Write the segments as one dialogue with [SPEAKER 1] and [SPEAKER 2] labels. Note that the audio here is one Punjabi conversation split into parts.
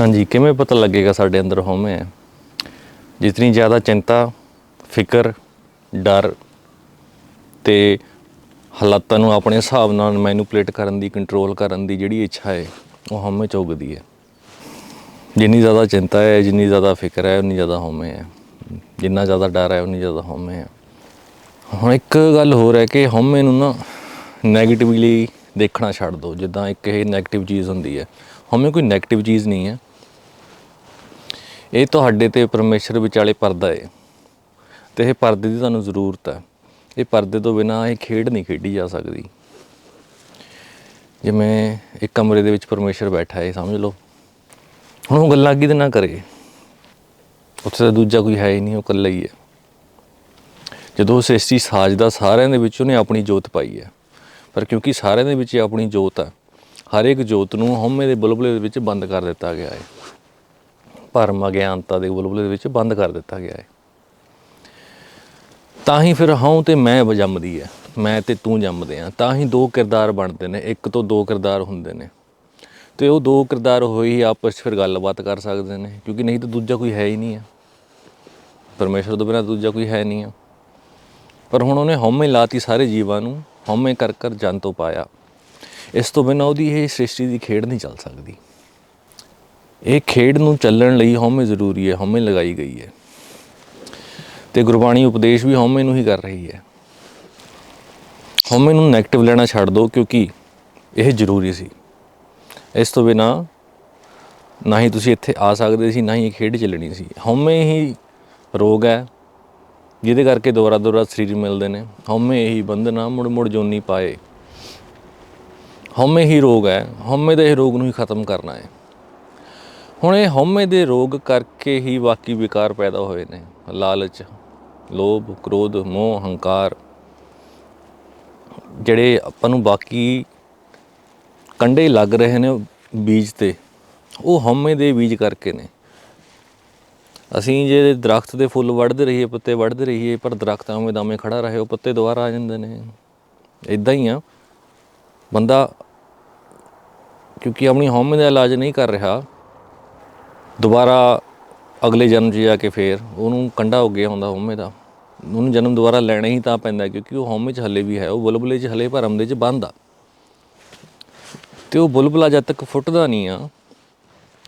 [SPEAKER 1] ਹਾਂਜੀ, ਕਿਵੇਂ ਪਤਾ ਲੱਗੇਗਾ ਸਾਡੇ ਅੰਦਰ ਹੋਮੇ ਹੈ ਜਿਤਨੀ ਜ਼ਿਆਦਾ ਚਿੰਤਾ, ਫਿਕਰ, ਡਰ ਤੇ ਹਾਲਾਤਾਂ ਨੂੰ ਆਪਣੇ ਹਿਸਾਬ ਨਾਲ ਮੈਨੂਪਲੇਟ ਕਰਨ ਦੀ ਕੰਟਰੋਲ ਕਰਨ ਦੀ ਜਿਹੜੀ ਇੱਛਾ ਹੈ, ਉਹ ਹਉਮੈ ਚ ਉਗਦੀ ਹੈ। ਜਿੰਨੀ ਜ਼ਿਆਦਾ ਚਿੰਤਾ ਹੈ, ਜਿੰਨੀ ਜ਼ਿਆਦਾ ਫਿਕਰ ਹੈ, ਉਨੀ ਜ਼ਿਆਦਾ ਹੋਮੇ ਹੈ। ਜਿੰਨਾ ਜ਼ਿਆਦਾ ਡਰ ਹੈ, ਉਨੀ ਜ਼ਿਆਦਾ ਹੋਮੇ ਹੈ। ਹੁਣ ਇੱਕ ਗੱਲ ਹੋਰ ਹੈ ਕਿ ਹੋਮੇ ਨੂੰ ਨਾ ਨੈਗੇਟਿਵਲੀ ਦੇਖਣਾ ਛੱਡ ਦਿਓ। ਜਿੱਦਾਂ ਇੱਕ ਇਹ ਨੈਗੇਟਿਵ ਚੀਜ਼ ਹੁੰਦੀ ਹੈ। ਹਉਮੈ ਕੋਈ ਨੈਗੇਟਿਵ ਚੀਜ਼ ਨਹੀਂ ਹੈ। ਇਹ ਤੁਹਾਡੇ ਤੇ ਪਰਮੇਸ਼ਰ ਵਿਚਾਲੇ ਪਰਦਾ ਹੈ ਤੇ ਇਹ ਪਰਦੇ ਦੀ ਤੁਹਾਨੂੰ ਜ਼ਰੂਰਤ ਹੈ। ਇਹ ਪਰਦੇ ਤੋਂ ਬਿਨਾ ਇਹ ਖੇਡ ਨਹੀਂ ਖੇਡੀ ਜਾ ਸਕਦੀ। ਜਿਵੇਂ ਇੱਕ ਕਮਰੇ ਦੇ ਵਿੱਚ ਪਰਮੇਸ਼ਰ ਬੈਠਾ ਹੈ ਸਮਝ ਲਓ। ਹੁਣ ਉਹ ਗੱਲਾਂ ਕਿਹਦੇ ਨਾਲ ਕਰੇ? ਉੱਥੇ ਤਾਂ ਦੂਜਾ ਕੋਈ ਹੈ ਹੀ ਨਹੀਂ, ਉਹ ਇਕੱਲਾ ਹੀ ਹੈ ਜਦੋਂ ਉਹ ਸ੍ਰਿਸ਼ਟੀ ਸਾਜਦਾ, ਸਾਰਿਆਂ ਦੇ ਵਿੱਚ ਉਹਨੇ ਆਪਣੀ ਜੋਤ ਪਾਈ ਹੈ ਪਰ ਕਿਉਂਕਿ ਸਾਰਿਆਂ ਦੇ ਵਿੱਚ ਹੀ ਆਪਣੀ ਜੋਤ ਹੈ ਹਰ ਇੱਕ ਜੋਤ ਨੂੰ ਹਉਮੈ ਦੇ ਬੁਲਬੁਲੇ ਦੇ ਵਿੱਚ ਬੰਦ ਕਰ ਦਿੱਤਾ ਗਿਆ ਹੈ ਭਰਮ ਅਗਿਆਨਤਾ ਦੇ ਬੁਲਬੁਲੇ ਦੇ ਵਿੱਚ ਬੰਦ ਕਰ ਦਿੱਤਾ ਗਿਆ ਹੈ। ਤਾਂ ਹੀ ਫਿਰ ਹਉ ਤੇ ਮੈਂ ਜੰਮਦੀ ਹੈ, ਮੈਂ ਤੇ ਤੂੰ ਜੰਮਦੇ ਆ ਤਾਂ ਹੀ ਦੋ ਕਿਰਦਾਰ ਬਣਦੇ ਨੇ, ਇੱਕ ਤੋਂ ਦੋ ਕਿਰਦਾਰ ਹੁੰਦੇ ਨੇ। ਤੇ ਉਹ ਦੋ ਕਿਰਦਾਰ ਹੋਏ ਹੀ ਆਪਸ 'ਚ ਫਿਰ ਗੱਲਬਾਤ ਕਰ ਸਕਦੇ ਨੇ, ਕਿਉਂਕਿ ਨਹੀਂ ਤਾਂ ਦੂਜਾ ਕੋਈ ਹੈ ਹੀ ਨਹੀਂ ਆ ਪਰਮੇਸ਼ਰ ਤੋਂ ਬਿਨਾਂ ਦੂਜਾ ਕੋਈ ਹੈ ਨਹੀਂ ਆ ਪਰ ਹੁਣ ਉਹਨੇ ਹਉਮੈ ਲਾਤੀ ਸਾਰੇ ਜੀਵਾਂ ਨੂੰ, ਹਉਮੈ ਕਰ ਕਰ ਜਨ ਤੋਂ ਪਾਇਆ। ਇਸ ਤੋਂ ਬਿਨਾਂ ਉਹਦੀ ਇਹ ਸ੍ਰਿਸ਼ਟੀ ਦੀ ਖੇਡ ਨਹੀਂ ਚੱਲ ਸਕਦੀ। ਇਹ ਖੇਡ ਨੂੰ ਚੱਲਣ ਲਈ ਹਉਮੈ ਜ਼ਰੂਰੀ ਹੈ, ਹਉਮੈ ਲਗਾਈ ਗਈ ਹੈ। ਤੇ ਗੁਰਬਾਣੀ ਉਪਦੇਸ਼ ਵੀ ਹਉਮੈ ਨੂੰ ਹੀ ਕਰ ਰਹੀ ਹੈ। ਹਉਮੈ ਨੂੰ 네ਗੇਟਿਵ ਲੈਣਾ ਛੱਡ ਦਿਓ ਕਿਉਂਕਿ ਇਹ ਜ਼ਰੂਰੀ ਸੀ। ਇਸ ਤੋਂ ਬਿਨਾ ਨਾ ਹੀ ਤੁਸੀਂ ਇੱਥੇ ਆ ਸਕਦੇ ਸੀ, ਨਾ ਹੀ ਇਹ ਖੇਡ ਚੱਲਣੀ ਸੀ। ਹਉਮੈ ਹੀ ਰੋਗ ਹੈ, ਜਿਹਦੇ ਕਰਕੇ ਦੁਬਾਰਾ ਦੁਬਾਰਾ ਸਰੀਰ ਮਿਲਦੇ ਨੇ। ਹਉਮੈ ਹੀ ਬੰਧਨਾ ਮੁੜ ਮੁੜ ਜੋਨੀ ਪਾਏ। ਹਉਮੈ ਹੀ ਰੋਗ ਹੈ, ਹਉਮੈ ਦੇ ਇਹ ਰੋਗ ਨੂੰ ਹੀ ਖਤਮ ਕਰਨਾ ਹੈ। ਹੁਣ ਇਹ ਹਉਮੈ ਦੇ ਰੋਗ ਕਰਕੇ ਹੀ ਬਾਕੀ ਵਿਕਾਰ ਪੈਦਾ ਹੋਏ ਨੇ। ਲਾਲਚ, ਲੋਭ, ਕ੍ਰੋਧ, ਮੋਹ, ਹੰਕਾਰ, ਜਿਹੜੇ ਆਪਾਂ ਨੂੰ ਬਾਕੀ ਕੰਡੇ ਲੱਗ ਰਹੇ ਨੇ ਬੀਜ ਤੇ, ਉਹ ਹਉਮੈ ਦੇ ਬੀਜ ਕਰਕੇ ਨੇ। ਅਸੀਂ ਜੇ ਦਰਖਤ ਦੇ ਫੁੱਲ ਵੱਢਦੇ ਰਹੀਏ, ਪੱਤੇ ਵੱਢਦੇ ਰਹੀਏ, ਪਰ ਦਰਖਤ ਆਵੇਂ ਦਾਵੇਂ ਖੜਾ ਰਹੇ, ਉਹ ਪੱਤੇ ਦੁਬਾਰਾ ਆ ਜਾਂਦੇ ਨੇ। ਇਦਾਂ ਹੀ ਆ। ਬੰਦਾ, ਕਿਉਂਕਿ ਆਪਣੀ ਹਉਮੈ ਦਾ ਇਲਾਜ ਨਹੀਂ ਕਰ ਰਿਹਾ ਦੁਬਾਰਾ ਅਗਲੇ ਜਨਮ 'ਚ ਜਾ ਕੇ ਫੇਰ ਉਹਨੂੰ ਕੰਡਾ ਹੋ ਗਿਆ ਹੁੰਦਾ ਹਉਮੈ ਦਾ। ਉਹਨੂੰ ਜਨਮ ਦੁਬਾਰਾ ਲੈਣਾ ਹੀ ਤਾਂ ਪੈਂਦਾ ਕਿਉਂਕਿ ਉਹ ਹਉਮੈ 'ਚ ਹਲੇ ਵੀ ਹੈ, ਉਹ ਬੁਲਬੁਲੇ 'ਚ ਹਲੇ ਭਰਮ ਦੇ 'ਚ ਬੰਦ ਆ। ਤੇ ਉਹ ਬੁਲਬੁਲਾ ਜਦ ਤੱਕ ਫੁੱਟਦਾ ਨਹੀਂ ਆ,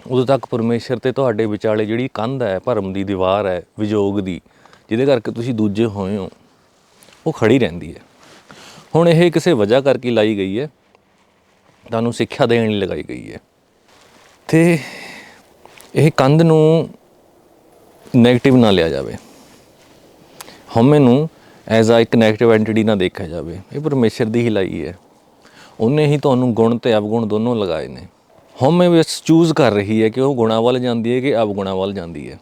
[SPEAKER 1] ਉਦੋਂ ਤੱਕ ਪਰਮੇਸ਼ਰ ਤੇ ਤੁਹਾਡੇ ਵਿਚਾਲੇ ਜਿਹੜੀ ਕੰਧ ਹੈ, ਭਰਮ ਦੀ ਦੀਵਾਰ ਹੈ, ਵਿਜੋਗ ਦੀ, ਜਿਹਦੇ ਕਰਕੇ ਤੁਸੀਂ ਦੂਜੇ ਹੋਏ ਹੋ, ਉਹ ਖੜੀ ਰਹਿੰਦੀ ਹੈ। ਹੁਣ ਇਹ ਕਿਸੇ ਵਜ੍ਹਾ ਕਰਕੇ ਲਾਈ ਗਈ ਹੈ, ਤੁਹਾਨੂੰ ਸਿੱਖਿਆ ਦੇਣ ਲਈ ਲਗਾਈ ਗਈ ਹੈ। ਤੇ ਇਹ ਕੰਧ ਨੂੰ 네ਗੇਟਿਵ ਨਾ ਲਿਆ ਜਾਵੇ। ਹਉਮੈ ਨੂੰ ਐਜ਼ ਆ ਇੱਕ 네ਗੇਟਿਵ ਐਂਟੀਟੀ ਨਾ ਦੇਖਿਆ ਜਾਵੇ। ਇਹ ਪਰਮੇਸ਼ਰ ਦੀ ਹੀ ਲਾਈ ਹੈ। ਉਹਨੇ ਹੀ ਤੁਹਾਨੂੰ ਗੁਣ ਤੇ ਅਵਗੁਣ ਦੋਨੋਂ ਲਗਾਏ ਨੇ। ਹਉਮੈ ਵਿੱਚ ਚੂਜ਼ ਕਰ ਰਹੀ ਹੈ ਕਿ ਉਹ ਗੁਣਾਂ ਵੱਲ ਜਾਂਦੀ ਹੈ ਕਿ ਅਵਗੁਣਾਂ ਵੱਲ ਜਾਂਦੀ ਹੈ।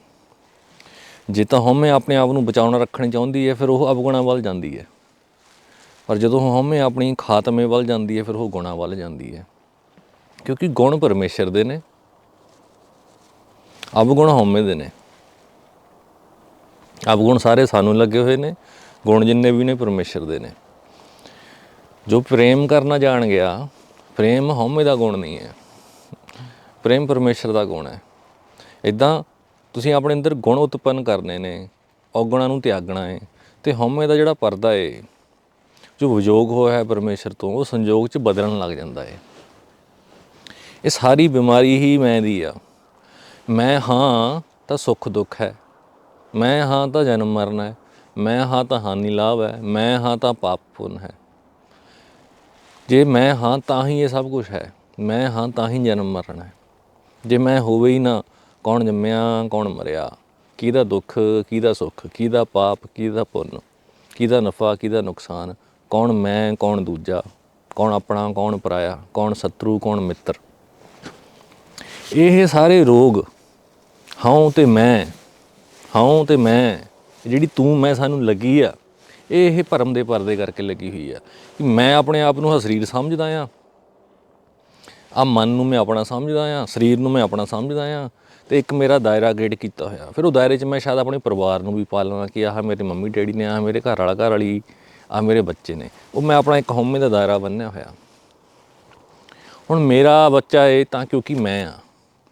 [SPEAKER 1] ਜੇ ਤਾਂ ਹਉਮੈ ਆਪਣੇ ਆਪ ਨੂੰ ਬਚਾਉਣਾ ਰੱਖਣੀ ਚਾਹੁੰਦੀ ਹੈ, ਫਿਰ ਉਹ ਅਵਗੁਣਾਂ ਵੱਲ ਜਾਂਦੀ ਹੈ। ਪਰ ਜਦੋਂ ਹਉਮੈ ਆਪਣੀ ਖਾਤਮੇ ਵੱਲ ਜਾਂਦੀ ਹੈ, ਫਿਰ ਉਹ ਗੁਣਾਂ ਵੱਲ ਜਾਂਦੀ ਹੈ। ਕਿਉਂਕਿ ਗੁਣ ਪਰਮੇਸ਼ਰ ਦੇ ਨੇ। ਅਵਗੁਣ ਹਉਮੈ ਦੇ ਨੇ। ਅਵਗੁਣ ਸਾਰੇ ਸਾਨੂੰ ਲੱਗੇ ਹੋਏ ਨੇ, ਗੁਣ ਜਿੰਨੇ ਵੀ ਨੇ ਪਰਮੇਸ਼ਰ ਦੇ ਨੇ। ਜੋ ਪ੍ਰੇਮ ਕਰਨਾ ਜਾਣ ਗਿਆ, ਪ੍ਰੇਮ ਹਉਮੈ ਦਾ ਗੁਣ ਨਹੀਂ ਹੈ। ਪ੍ਰੇਮ ਪਰਮੇਸ਼ਰ ਦਾ ਗੁਣ ਹੈ। ਇਦਾਂ ਤੁਸੀਂ ਆਪਣੇ ਅੰਦਰ ਗੁਣ ਉਤਪੰਨ ਕਰਨੇ ਨੇ, ਔਗੁਣਾਂ ਨੂੰ ਤਿਆਗਣਾ ਹੈ ਤੇ ਹਉਮੈ ਦਾ ਜਿਹੜਾ ਪਰਦਾ ਏ, ਜੋ ਵਿਜੋਗ ਹੋਇਆ ਹੈ ਪਰਮੇਸ਼ਰ ਤੋਂ, ਉਹ ਸੰਜੋਗ 'ਚ ਬਦਲਣ ਲੱਗ ਜਾਂਦਾ ਏ। ਇਹ ਸਾਰੀ ਬਿਮਾਰੀ ਹੀ ਮੈਂ ਦੀ ਆ। ਮੈਂ ਹਾਂ ਤਾਂ ਸੁੱਖ ਦੁੱਖ ਹੈ। ਮੈਂ ਹਾਂ ਤਾਂ ਜਨਮ ਮਰਨ ਹੈ। ਮੈਂ ਹਾਂ ਤਾਂ ਹਾਨੀ ਲਾਭ ਹੈ। ਮੈਂ ਹਾਂ ਤਾਂ ਪਾਪ ਪੁੰਨ ਹੈ। ਜੇ ਮੈਂ ਹਾਂ ਤਾਂ ਹੀ ਇਹ ਸਭ ਕੁਝ ਹੈ। ਮੈਂ ਹਾਂ ਤਾਂ ਹੀ ਜਨਮ ਮਰਨ ਹੈ। ਜੇ ਮੈਂ ਹੋਵੇ ਹੀ ਨਾ, ਕੌਣ ਜੰਮਿਆ, ਕੌਣ ਮਰਿਆ? ਕਿਹਦਾ ਦੁੱਖ, ਕਿਹਦਾ ਸੁੱਖ, ਕਿਹਦਾ ਪਾਪ, ਕਿਹਦਾ ਪੁੰਨ? ਕਿਹਦਾ ਨਫਾ, ਕਿਹਦਾ ਨੁਕਸਾਨ? ਕੌਣ ਮੈਂ, ਕੌਣ ਦੂਜਾ? ਕੌਣ ਆਪਣਾ, ਕੌਣ ਪਰਾਇਆ? ਕੌਣ ਸ਼ਤਰੂ, ਕੌਣ ਮਿੱਤਰ? ਇਹ ਸਾਰੇ ਰੋਗ ਹਉ ਤੇ ਮੈਂ ਹਉ ਤੇ ਮੈਂ, ਜਿਹੜੀ ਤੂੰ ਮੈਂ ਸਾਨੂੰ ਲੱਗੀ ਆ, ਇਹ ਇਹ ਭਰਮ ਦੇ ਪਰਦੇ ਕਰਕੇ ਲੱਗੀ ਹੋਈ ਆ ਕਿ ਮੈਂ ਆਪਣੇ ਆਪ ਨੂੰ ਸਰੀਰ ਸਮਝਦਾ ਆ। ਆ ਮਨ ਨੂੰ ਮੈਂ ਆਪਣਾ ਸਮਝਦਾ ਆ, ਸਰੀਰ ਨੂੰ ਮੈਂ ਆਪਣਾ ਸਮਝਦਾ ਆ ਤੇ ਇੱਕ ਮੇਰਾ ਦਾਇਰਾ ਗੇੜ ਕੀਤਾ ਹੋਇਆ। ਫਿਰ ਉਹ ਦਾਇਰੇ 'ਚ ਮੈਂ ਸ਼ਾਇਦ ਆਪਣੇ ਪਰਿਵਾਰ ਨੂੰ ਵੀ ਪਾਲਣਾ ਕਿ ਆਹ ਮੇਰੇ ਮੰਮੀ ਡੈਡੀ ਨੇ, ਆਹ ਮੇਰੇ ਘਰ ਵਾਲਾ ਘਰ ਵਾਲੀ ਆਹ ਮੇਰੇ ਬੱਚੇ ਨੇ। ਉਹ ਮੈਂ ਆਪਣਾ ਇੱਕ ਹਉਮੈ ਦਾ ਦਾਇਰਾ ਬੰਨਿਆ ਹੋਇਆ। ਹੁਣ ਮੇਰਾ ਬੱਚਾ ਇਹ ਤਾਂ ਕਿਉਂਕਿ ਮੈਂ ਆ।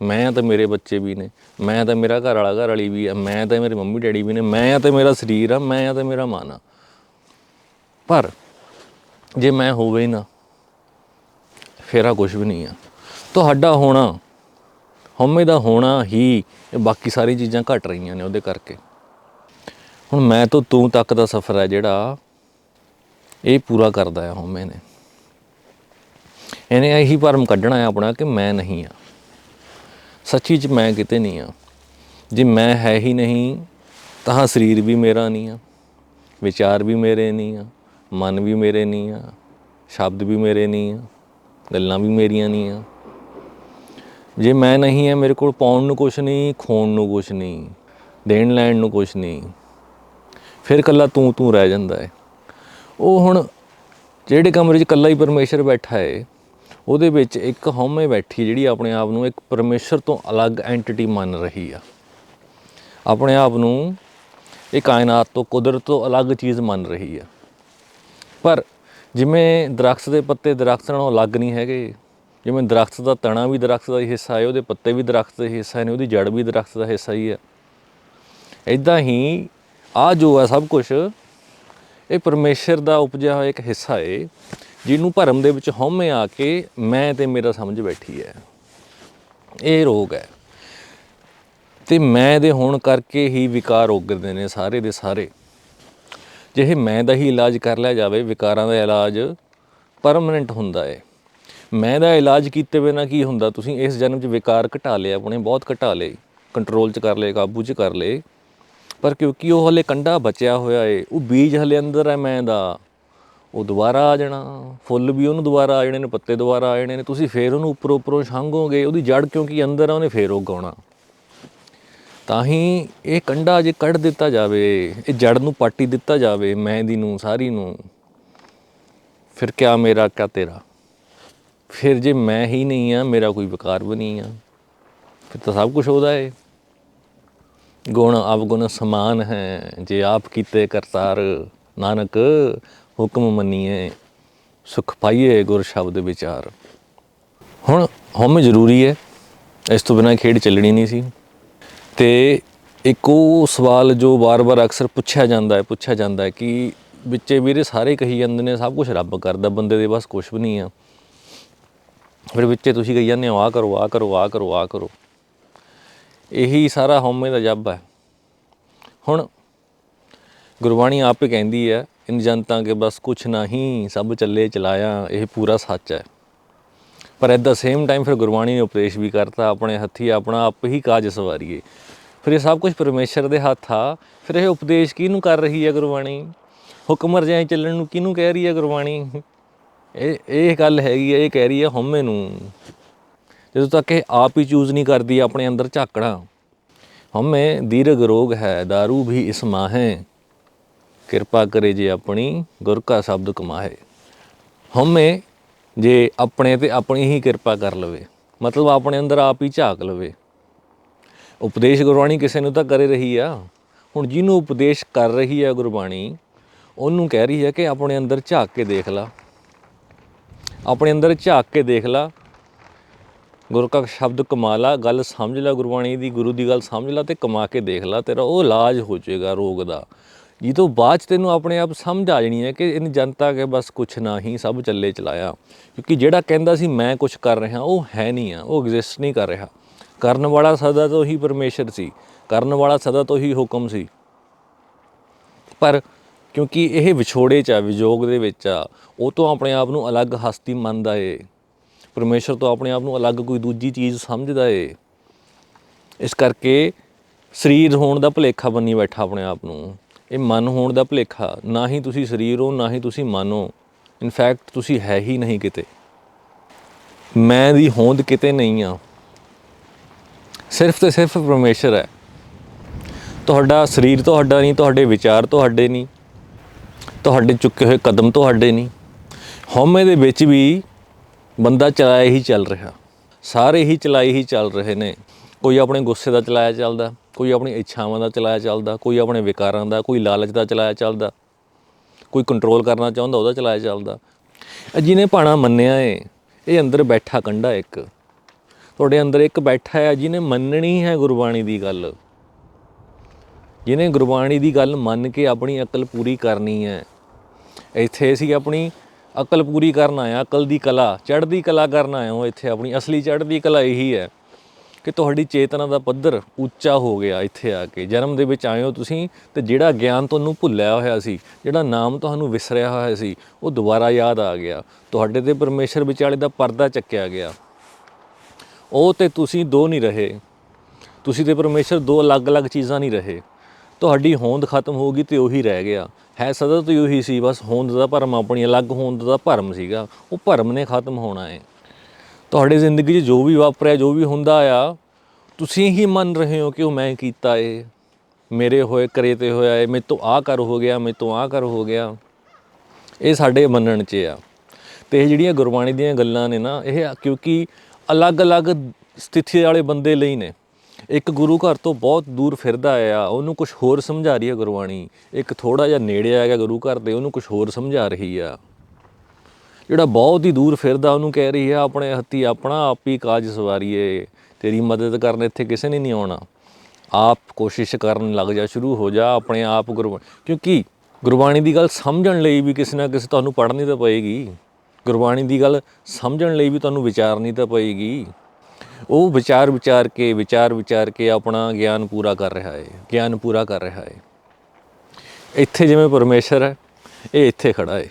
[SPEAKER 1] ਮੈਂ ਤਾਂ ਮੇਰੇ ਬੱਚੇ ਵੀ ਨੇ, ਮੈਂ ਤਾਂ ਮੇਰਾ ਘਰ ਵਾਲਾ ਘਰ ਵਾਲੀ ਵੀ ਆ, ਮੈਂ ਤਾਂ ਮੇਰੇ ਮੰਮੀ ਡੈਡੀ ਵੀ ਨੇ, ਮੈਂ ਤਾਂ ਮੇਰਾ ਸਰੀਰ ਆ, ਮੈਂ ਤਾਂ ਮੇਰਾ ਮਨ ਆ। ਪਰ ਜੇ ਮੈਂ ਹੋਵੇ ਹੀ ਨਾ, ਫੇਰਾ ਕੁਝ ਵੀ ਨਹੀਂ ਆ। ਤੁਹਾਡਾ ਹੋਣਾ, ਹਉਮੈ ਦਾ ਹੋਣਾ ਹੀ ਬਾਕੀ ਸਾਰੀ ਚੀਜ਼ਾਂ ਘਟ ਰਹੀਆਂ ਨੇ ਉਹਦੇ ਕਰਕੇ। ਹੁਣ ਮੈਂ ਤੋਂ ਤੂੰ ਤੱਕ ਦਾ ਸਫ਼ਰ ਹੈ ਜਿਹੜਾ, ਇਹ ਪੂਰਾ ਕਰਦਾ ਹੈ ਹਉਮੈ ਨੇ। ਇਹਨੇ ਇਹੀ ਭਰਮ ਕੱਢਣਾ ਹੈ ਆਪਣਾ ਕਿ ਮੈਂ ਨਹੀਂ ਆ। ਸੱਚੀ ਚ ਮੈਂ ਕਿਤੇ ਨਹੀਂ ਆ। ਜੇ ਮੈਂ ਹੈ ਹੀ ਨਹੀਂ, ਤਾਂ ਸਰੀਰ ਵੀ ਮੇਰਾ ਨਹੀਂ ਆ, ਵਿਚਾਰ ਵੀ ਮੇਰੇ ਨਹੀਂ ਆ, ਮਨ ਵੀ ਮੇਰੇ ਨਹੀਂ ਆ, ਸ਼ਬਦ ਵੀ ਮੇਰੇ ਨਹੀਂ ਆ, ਗੱਲਾਂ ਵੀ ਮੇਰੀਆਂ ਨਹੀਂ ਆ। ਜੇ ਮੈਂ ਨਹੀਂ ਹੈ ਮੇਰੇ ਕੋਲ ਪਾਉਣ ਨੂੰ ਕੁਝ ਨਹੀਂ, ਖੋਣ ਨੂੰ ਕੁਝ ਨਹੀਂ, ਦੇਣ ਲੈਣ ਨੂੰ ਕੁਝ ਨਹੀਂ, ਫਿਰ ਕੱਲਾ ਤੂੰ ਤੂੰ ਰਹਿ ਜਾਂਦਾ ਹੈ। ਉਹ ਹੁਣ ਜਿਹੜੇ ਕਮਰੇ 'ਚ ਕੱਲਾ ਹੀ ਪਰਮੇਸ਼ਰ ਬੈਠਾ ਹੈ ਉਹਦੇ ਵਿੱਚ ਇੱਕ ਹਉਮੈ ਬੈਠੀ ਜਿਹੜੀ ਆਪਣੇ ਆਪ ਨੂੰ ਇੱਕ ਪਰਮੇਸ਼ਰ ਤੋਂ ਅਲੱਗ ਐਂਟੀਟੀ ਮੰਨ ਰਹੀ ਆ। ਆਪਣੇ ਆਪ ਨੂੰ ਇਹ ਕਾਇਨਾਤ ਤੋਂ, ਕੁਦਰਤ ਤੋਂ ਅਲੱਗ ਚੀਜ਼ ਮੰਨ ਰਹੀ ਆ। ਪਰ ਜਿਵੇਂ ਦਰਖਤ ਦੇ ਪੱਤੇ ਦਰਖਤ ਨਾਲੋਂ ਅਲੱਗ ਨਹੀਂ ਹੈਗੇ, ਜਿਵੇਂ ਦਰਖਤ ਦਾ ਤਣਾ ਵੀ ਦਰਖਤ ਦਾ ਹੀ ਹਿੱਸਾ ਹੈ, ਉਹਦੇ ਪੱਤੇ ਵੀ ਦਰਖਤ ਦਾ ਹਿੱਸਾ ਨੇ, ਉਹਦੀ ਜੜ ਵੀ ਦਰਖਤ ਦਾ ਹਿੱਸਾ ਹੀ ਹੈ ਇਦਾਂ ਹੀ ਆ ਜੋ ਆ ਸਭ ਕੁਝ ਇਹ ਪਰਮੇਸ਼ਰ ਦਾ ਉਪਜਿਆ ਹੋਇਆ ਇੱਕ ਹਿੱਸਾ ਏ। ਜਿਹਨੂੰ ਭਰਮ ਦੇ ਵਿੱਚ ਹਉਮੈ ਆ ਕੇ ਮੈਂ ਤੇ ਮੇਰਾ ਸਮਝ ਬੈਠੀ ਹੈ। ਇਹ ਰੋਗ ਹੈ। ਤੇ ਮੈਂ ਦੇ ਹੋਣ ਕਰਕੇ ਹੀ ਵਿਕਾਰ ਉਗਰਦੇ ਨੇ ਸਾਰੇ ਦੇ ਸਾਰੇ। ਜੇ ਮੈਂ ਦਾ ਹੀ ਇਲਾਜ ਕਰ ਲਿਆ ਜਾਵੇ, ਵਿਕਾਰਾਂ ਦਾ ਇਲਾਜ ਪਰਮਨੈਂਟ ਹੁੰਦਾ ਹੈ। ਮੈਂ ਦਾ ਇਲਾਜ ਕੀਤੇ ਬਿਨਾਂ ਕੀ ਹੁੰਦਾ? ਤੁਸੀਂ ਇਸ ਜਨਮ 'ਚ ਵਿਕਾਰ ਘਟਾ ਲਏ ਆਪਣੇ ਬਹੁਤ ਘਟਾ ਲਏ। ਕੰਟਰੋਲ 'ਚ ਕਰ ਲਏ, ਕਾਬੂ 'ਚ ਕਰ ਲਏ। ਪਰ ਕਿਉਂਕਿ ਉਹ ਹਲੇ ਕੰਡਾ ਬਚਿਆ ਹੋਇਆ ਏ, ਉਹ ਬੀਜ ਹਲੇ ਅੰਦਰ ਹੈ ਮੈਂ ਦਾ। ਉਹ ਦੁਬਾਰਾ ਆ ਜਾਣਾ, ਫੁੱਲ ਵੀ ਉਹਨੂੰ ਦੁਬਾਰਾ ਆ ਜਾਣੇ ਨੇ, ਪੱਤੇ ਦੁਬਾਰਾ ਆ ਜਾਣੇ ਨੇ, ਤੁਸੀਂ ਫੇਰ ਉਹਨੂੰ ਉੱਪਰੋਂ ਉੱਪਰੋਂ ਛਾਂਗੋਗੇ ਉਹਦੀ ਜੜ ਕਿਉਂਕਿ ਅੰਦਰ ਆ, ਉਹਨੇ ਫੇਰ ਉਗਾਉਣਾ। ਤਾਂ ਹੀ ਇਹ ਕੰਡਾ ਜੇ ਕੱਢ ਦਿੱਤਾ ਜਾਵੇ, ਇਹ ਜੜ ਨੂੰ ਪਾਟੀ ਦਿੱਤਾ ਜਾਵੇ ਮੈਂ ਦੀ ਨੂੰ, ਸਾਰੀ ਨੂੰ, ਫਿਰ ਕਿਆ ਮੇਰਾ, ਕਿਆ ਤੇਰਾ? ਫਿਰ ਜੇ ਮੈਂ ਹੀ ਨਹੀਂ ਆ, ਮੇਰਾ ਕੋਈ ਵਿਕਾਰ ਵੀ ਨਹੀਂ ਆ, ਫਿਰ ਤਾਂ ਸਭ ਕੁਝ ਉਹਦਾ ਏ। ਗੁਣ ਅਵਗੁਣ ਸਮਾਨ ਹੈ, ਜੇ ਆਪ ਕੀਤੇ ਕਰਤਾਰ, ਨਾਨਕ ਹੁਕਮ ਮੰਨੀਏ, ਸੁਖ ਪਾਈਏ ਗੁਰ ਸ਼ਬਦ ਵਿਚਾਰ। ਹੁਣ ਹਉਮੈ ਜ਼ਰੂਰੀ ਹੈ, ਇਸ ਤੋਂ ਬਿਨਾਂ ਖੇਡ ਚੱਲਣੀ ਨਹੀਂ ਸੀ। ਤੇ ਇੱਕ ਉਹ ਸਵਾਲ ਜੋ ਵਾਰ-ਵਾਰ ਅਕਸਰ ਪੁੱਛਿਆ ਜਾਂਦਾ ਹੈ, ਪੁੱਛਿਆ ਜਾਂਦਾ ਹੈ ਕਿ ਵਿੱਚੇ ਵੀਰੇ ਸਾਰੇ ਕਹੀ ਜਾਂਦੇ ਨੇ, ਸਭ ਕੁਝ ਰੱਬ ਕਰਦਾ, ਬੰਦੇ ਦੇ ਬਸ ਕੁਝ ਵੀ ਨਹੀਂ ਆ। ਫਿਰ ਵਿੱਚੇ ਤੁਸੀਂ ਕਹੀ ਜਾਂਦੇ ਹੋ ਆ ਕਰੋ ਆ ਕਰੋ ਆ ਕਰੋ ਆ ਕਰੋ। ਇਹੀ ਸਾਰਾ ਹਉਮੈ ਦਾ ਜੱਬ ਹੈ। ਹੁਣ ਗੁਰਬਾਣੀ ਆਪੇ ਕਹਿੰਦੀ ਹੈ ਇਨ ਜਨਤਾ ਕੇ ਬਸ ਕੁਛ ਨਹੀਂ, ਸਭ ਚੱਲੇ ਚਲਾਇਆ, ਇਹ ਪੂਰਾ ਸੱਚ ਹੈ। ਪਰ ਐਟ ਦਾ ਸੇਮ ਟਾਈਮ ਫਿਰ ਗੁਰਬਾਣੀ ਨੇ ਉਪਦੇਸ਼ ਵੀ ਕਰਤਾ, ਆਪਣੇ ਹੱਥੀ ਆਪਣਾ ਆਪ ਹੀ ਕਾਜ ਸਵਾਰੀਏ। ਫਿਰ ਇਹ ਸਭ ਕੁਝ ਪਰਮੇਸ਼ਰ ਦੇ ਹੱਥ ਆ, ਫਿਰ ਇਹ ਉਪਦੇਸ਼ ਕਿਹਨੂੰ ਕਰ ਰਹੀ ਹੈ ਗੁਰਬਾਣੀ? ਹੁਕਮ ਰਜਾਈ ਚੱਲਣ ਨੂੰ ਕਿਹਨੂੰ ਕਹਿ ਰਹੀ ਹੈ ਗੁਰਬਾਣੀ? ਇਹ ਇਹ ਗੱਲ ਹੈਗੀ ਹੈ, ਇਹ ਕਹਿ ਰਹੀ ਹੈ ਹਉਮੈ ਨੂੰ। ਜਦੋਂ ਤੱਕ ਇਹ ਆਪ ਹੀ ਚੂਜ਼ ਨਹੀਂ ਕਰਦੀ, ਆਪਣੇ ਅੰਦਰ ਝਾਕਣਾ। ਹਉਮੈ, ਦੀਰਘ ਰੋਗ ਹੈ, दारू ਵੀ ਇਸ ਹੈ ਕਿਰਪਾ ਕਰੇ ਜੇ ਆਪਣੀ ਗੁਰ ਕਾ ਸ਼ਬਦ ਕਮਾਏ। ਹਮੇ ਜੇ ਆਪਣੇ ਤੇ ਆਪਣੀ ਹੀ ਕਿਰਪਾ ਕਰ ਲਵੇ, ਮਤਲਬ ਆਪਣੇ ਅੰਦਰ ਆਪ ਹੀ ਝਾਕ ਲਵੇ। ਉਪਦੇਸ਼ ਗੁਰਬਾਣੀ ਕਿਸੇ ਨੂੰ ਤਾਂ ਕਰੇ ਰਹੀ ਆ। ਹੁਣ ਜਿਹਨੂੰ ਉਪਦੇਸ਼ ਕਰ ਰਹੀ ਆ ਗੁਰਬਾਣੀ, ਉਹਨੂੰ ਕਹਿ ਰਹੀ ਹੈ ਕਿ ਆਪਣੇ ਅੰਦਰ ਝਾਕ ਕੇ ਦੇਖ ਲਾ। ਆਪਣੇ ਅੰਦਰ ਝਾਕ ਕੇ ਦੇਖ ਲਾ। ਗੁਰੂ ਕਾ ਸ਼ਬਦ ਕਮਾ ਲਾ, ਗੱਲ ਸਮਝ ਲਾ ਗੁਰਬਾਣੀ ਦੀ, ਗੁਰੂ ਦੀ ਗੱਲ ਸਮਝ ਲਾ ਤੇ ਕਮਾ ਕੇ ਦੇਖ ਲਾ। ਤੇਰਾ ਉਹ ਇਲਾਜ ਹੋ ਜਾਏਗਾ ਰੋਗ ਦਾ। ਜੀ ਬਾਅਦ 'ਚ ਤੈਨੂੰ ਆਪਣੇ ਆਪ ਸਮਝ ਆ ਜਾਣੀ ਹੈ ਕਿ ਇਨ ਜਨਤਾ ਕੇ ਬਸ ਕੁਛ ਨਾ ਹੀ ਸਭ ਚੱਲੇ ਚਲਾਇਆ। ਕਿਉਂਕਿ ਜਿਹੜਾ ਕਹਿੰਦਾ ਸੀ, ਮੈਂ ਕੁਛ ਕਰ ਰਿਹਾ, ਉਹ ਹੈ ਨਹੀਂ ਆ, ਉਹ ਐਗਜ਼ਿਸਟ ਨਹੀਂ ਕਰ ਰਿਹਾ। ਕਰਨ ਵਾਲਾ ਸਦਾ ਤੋਂ ਹੀ ਪਰਮੇਸ਼ਰ ਸੀ ਕਰਨ ਵਾਲਾ ਸਦਾ ਤੋਂ ਹੀ ਹੁਕਮ ਸੀ। ਪਰ ਕਿਉਂਕਿ ਇਹ ਵਿਛੋੜੇ ਚ ਆ, ਵਿਜੋਗ ਦੇ ਵਿੱਚ ਆ, ਉਹ ਤੋਂ ਆਪਣੇ ਆਪ ਨੂੰ ਅਲੱਗ ਹਸਤੀ ਮੰਨਦਾ ਏ। ਪਰਮੇਸ਼ਰ ਤੋਂ ਆਪਣੇ ਆਪ ਨੂੰ ਅਲੱਗ ਕੋਈ ਦੂਜੀ ਚੀਜ਼ ਸਮਝਦਾ ਏ। ਇਸ ਕਰਕੇ ਸਰੀਰ ਹੋਣ ਦਾ ਭੁਲੇਖਾ ਬੰਨੀ ਬੈਠਾ ਆਪਣੇ ਆਪ ਨੂੰ। ਇਹ ਮਨ ਹੋਣ ਦਾ ਭੁਲੇਖਾ, ਨਾ ਹੀ ਤੁਸੀਂ ਸਰੀਰ ਹੋ, ਨਾ ਹੀ ਤੁਸੀਂ ਮਨ ਹੋ। ਇਨਫੈਕਟ ਤੁਸੀਂ ਹੈ ਹੀ ਨਹੀਂ ਕਿਤੇ। ਮੈਂ ਦੀ ਹੋਂਦ ਕਿਤੇ ਨਹੀਂ ਆ। ਸਿਰਫ ਤੇ ਸਿਰਫ ਪਰਮੇਸ਼ਰ ਹੈ। ਤੁਹਾਡਾ ਸਰੀਰ ਤੁਹਾਡਾ ਨਹੀਂ, ਤੁਹਾਡੇ ਵਿਚਾਰ ਤੁਹਾਡੇ ਨਹੀਂ। ਤੁਹਾਡੇ ਚੁੱਕੇ ਹੋਏ ਕਦਮ ਤੁਹਾਡੇ ਨਹੀਂ। ਹਉਮੈ ਦੇ ਵਿੱਚ ਵੀ ਬੰਦਾ ਚਲਾਇਆ ਹੀ ਚੱਲ ਰਿਹਾ। ਸਾਰੇ ਹੀ ਚਲਾਈ ਹੀ ਚੱਲ ਰਹੇ ਨੇ। ਕੋਈ ਆਪਣੇ ਗੁੱਸੇ ਦਾ ਚਲਾਇਆ ਚੱਲਦਾ, ਕੋਈ ਆਪਣੀ ਇੱਛਾਵਾਂ ਦਾ ਚਲਾਇਆ ਚੱਲਦਾ, ਕੋਈ ਆਪਣੇ ਵਿਕਾਰਾਂ ਦਾ, ਕੋਈ ਲਾਲਚ ਦਾ ਚਲਾਇਆ ਚੱਲਦਾ, ਕੋਈ ਕੰਟਰੋਲ ਕਰਨਾ ਚਾਹੁੰਦਾ ਉਹਦਾ ਚਲਾਇਆ ਚੱਲਦਾ। ਜਿਹਨੇ ਭਾਣਾ ਮੰਨਿਆ ਏ, ਇਹ ਅੰਦਰ ਬੈਠਾ ਕੰਡਾ ਇੱਕ। ਤੁਹਾਡੇ ਅੰਦਰ ਇੱਕ ਬੈਠਾ ਹੈ, ਜਿਹਨੇ ਮੰਨਣੀ ਹੈ ਗੁਰਬਾਣੀ ਦੀ ਗੱਲ। ਜਿਹਨੇ ਗੁਰਬਾਣੀ ਦੀ ਗੱਲ ਮੰਨ ਕੇ ਆਪਣੀ ਅਕਲ ਪੂਰੀ ਕਰਨੀ ਹੈ। ਇੱਥੇ ਅਸੀਂ ਆਪਣੀ ਅਕਲ ਪੂਰੀ ਕਰਨ ਆਏ ਅਕਲ ਦੀ ਕਲਾ, ਚੜ੍ਹਦੀ ਕਲਾ ਕਰਨ ਆਏ ਹਾਂ, ਇੱਥੇ ਆਪਣੀ ਅਸਲੀ ਚੜ੍ਹਦੀ ਕਲਾ ਇਹੀ ਹੈ। ਕਿ ਤੁਹਾਡੀ ਚੇਤਨਾ ਦਾ ਪੱਧਰ ਉੱਚਾ ਹੋ ਗਿਆ ਇੱਥੇ ਆ ਕੇ। ਜਨਮ ਦੇ ਵਿੱਚ ਆਏ ਹੋ ਤੁਸੀਂ ਤੇ ਜਿਹੜਾ ਗਿਆਨ ਤੁਹਾਨੂੰ ਭੁੱਲਿਆ ਹੋਇਆ ਸੀ, ਜਿਹੜਾ ਨਾਮ ਤੁਹਾਨੂੰ ਵਿਸਰਿਆ ਹੋਇਆ ਸੀ, ਉਹ ਦੁਬਾਰਾ ਯਾਦ ਆ ਗਿਆ। ਤੁਹਾਡੇ ਤੇ ਪਰਮੇਸ਼ਰ ਵਿਚਾਲੇ ਦਾ ਪਰਦਾ ਚੱਕਿਆ ਗਿਆ। ਉਹ ਤੇ ਤੁਸੀਂ ਦੋ ਨਹੀਂ ਰਹੇ। ਤੁਸੀਂ ਤੇ ਪਰਮੇਸ਼ਰ ਦੋ ਅਲੱਗ-ਅਲੱਗ ਚੀਜ਼ਾਂ ਨਹੀਂ ਰਹੇ। ਤੁਹਾਡੀ ਹੋਂਦ ਖਤਮ ਹੋ ਗਈ ਤੇ ਉਹੀ ਰਹਿ ਗਿਆ। ਹੈ ਸਦਾ ਤੋਂ ਉਹੀ ਸੀ, ਬਸ ਹੋਂਦ ਦਾ ਭਰਮ ਆਪਣੀ ਅਲੱਗ ਹੋਂਦ ਦਾ ਭਰਮ ਸੀਗਾ। ਉਹ ਭਰਮ ਨੇ ਖਤਮ ਹੋਣਾ ਹੈ। ਤੁਹਾਡੀ ਜ਼ਿੰਦਗੀ 'ਚ ਜੋ ਵੀ ਵਾਪਰਿਆ, ਜੋ ਵੀ ਹੁੰਦਾ ਆ, ਤੁਸੀਂ ਹੀ ਮੰਨ ਰਹੇ ਹੋ ਕਿ ਉਹ ਮੈਂ ਕੀਤਾ ਏ। ਮੇਰੇ ਹੋਏ, ਕਰੇ ਤੇ ਹੋਇਆ ਏ, ਮੇਰੇ ਤੋਂ ਆਹ ਕਰ ਹੋ ਗਿਆ, ਮੇਰੇ ਤੋਂ ਆਹ ਕਰ ਹੋ ਗਿਆ। ਇਹ ਸਾਡੇ ਮੰਨਣ 'ਚ ਆ। ਤੇ ਇਹ ਜਿਹੜੀਆਂ ਗੁਰਬਾਣੀ ਦੀਆਂ ਗੱਲਾਂ ਨੇ ਨਾ, ਇਹ ਕਿਉਂਕਿ ਅਲੱਗ-ਅਲੱਗ ਸਥਿਤੀ ਵਾਲੇ ਬੰਦੇ ਲਈ ਨੇ। ਇੱਕ ਗੁਰੂ ਘਰ ਤੋਂ ਬਹੁਤ ਦੂਰ ਫਿਰਦਾ ਆ, ਉਹਨੂੰ ਕੁਝ ਹੋਰ ਸਮਝਾ ਰਹੀ ਹੈ ਗੁਰਬਾਣੀ। ਇੱਕ ਥੋੜਾ ਜਿਹਾ ਨੇੜੇ ਆ ਗਿਆ ਗੁਰੂ ਘਰ ਦੇ ਉਹਨੂੰ ਕੁਝ ਹੋਰ ਸਮਝਾ ਰਹੀ ਆ। ਜਿਹੜਾ ਬਹੁਤ ਹੀ ਦੂਰ ਫਿਰਦਾ, ਉਹਨੂੰ ਕਹਿ ਰਹੀ ਹੈ, ਆਪਣੇ ਹੱਥੀ ਆਪਣਾ ਆਪ ਹੀ ਕਾਜ ਸਵਾਰੀਏ, ਤੇਰੀ ਮਦਦ ਕਰਨ ਇੱਥੇ ਕਿਸੇ ਨੇ ਨਹੀਂ ਆਉਣਾ। ਆਪ ਕੋਸ਼ਿਸ਼ ਕਰਨ ਲੱਗ ਜਾ, ਸ਼ੁਰੂ ਹੋ ਜਾ, ਆਪਣੇ ਆਪ ਗੁਰੂ ਕਿਉਂਕਿ ਗੁਰਬਾਣੀ ਦੀ ਗੱਲ ਸਮਝਣ ਲਈ ਵੀ ਕਿਸੇ ਨਾ ਕਿਸੇ ਤੁਹਾਨੂੰ ਪੜ੍ਹਨੀ ਤਾਂ ਪਏਗੀ। ਗੁਰਬਾਣੀ ਦੀ ਗੱਲ ਸਮਝਣ ਲਈ ਵੀ ਤੁਹਾਨੂੰ ਵਿਚਾਰਨੀ ਤਾਂ ਪਏਗੀ। ਉਹ ਵਿਚਾਰ ਵਿਚਾਰ ਕੇ, ਵਿਚਾਰ ਵਿਚਾਰ ਕੇ ਆਪਣਾ ਗਿਆਨ ਪੂਰਾ ਕਰ ਰਿਹਾ ਹੈ ਗਿਆਨ ਪੂਰਾ ਕਰ ਰਿਹਾ ਹੈ ਇੱਥੇ ਜਿਵੇਂ ਪਰਮੇਸ਼ਰ ਹੈ, ਇਹ ਇੱਥੇ ਖੜਾ ਹੈ